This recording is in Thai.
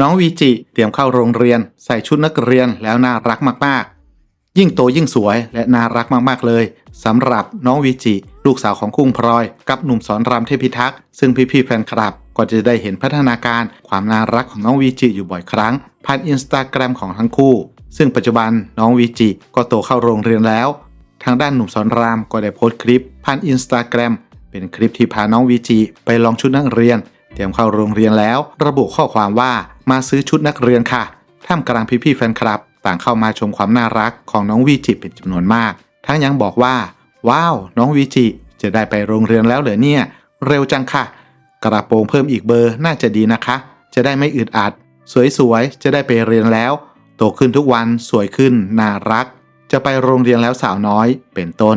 น้องวีจิเตรียมเข้าโรงเรียน ใส่ชุดนักเรียนแล้วน่ารักมากๆ ยิ่งโตยิ่งสวยและน่ารักมากๆเลยสำหรับน้องวีจิ ลูกสาวของกุ้งพลอย กับหนุ่มสอนรามเทพิทักษ์ซึ่งพี่ๆแฟนคลับ ก็จะได้เห็นพัฒนาการความน่ารักของน้องวีจิอยู่บ่อยครั้ง ผ่านอินสตาแกรมของทั้งคู่ ซึ่งปัจจุบันน้องวีจิก็โตเข้าโรงเรียนแล้ว ทางด้านหนุ่มสอนรามก็ได้โพสต์คลิปผ่านอินสตาแกรม เป็นคลิปที่พาน้องวีจิไปลองชุดนักเรียน เตรียมเข้าโรงเรียนแล้ว ระบุข้อความว่ามาซื้อชุดนักเรียนค่ะท่ามกลางพี่ๆแฟนคลับ ต่างเข้ามาชมความน่ารักของน้องวีจิเป็นจำนวนมาก ทั้งยังบอกว่า ว้าว น้องวีจิจะได้ไปโรงเรียนแล้วเหรอเนี่ย เร็วจังค่ะ กระโปรงเพิ่มอีกเบอร์น่าจะดีนะคะ จะได้ไม่อึดอัด สวยๆ จะได้ไปเรียนแล้ว โตขึ้นทุกวันสวยขึ้น น่ารัก จะไปโรงเรียนแล้วสาวน้อยเป็นต้น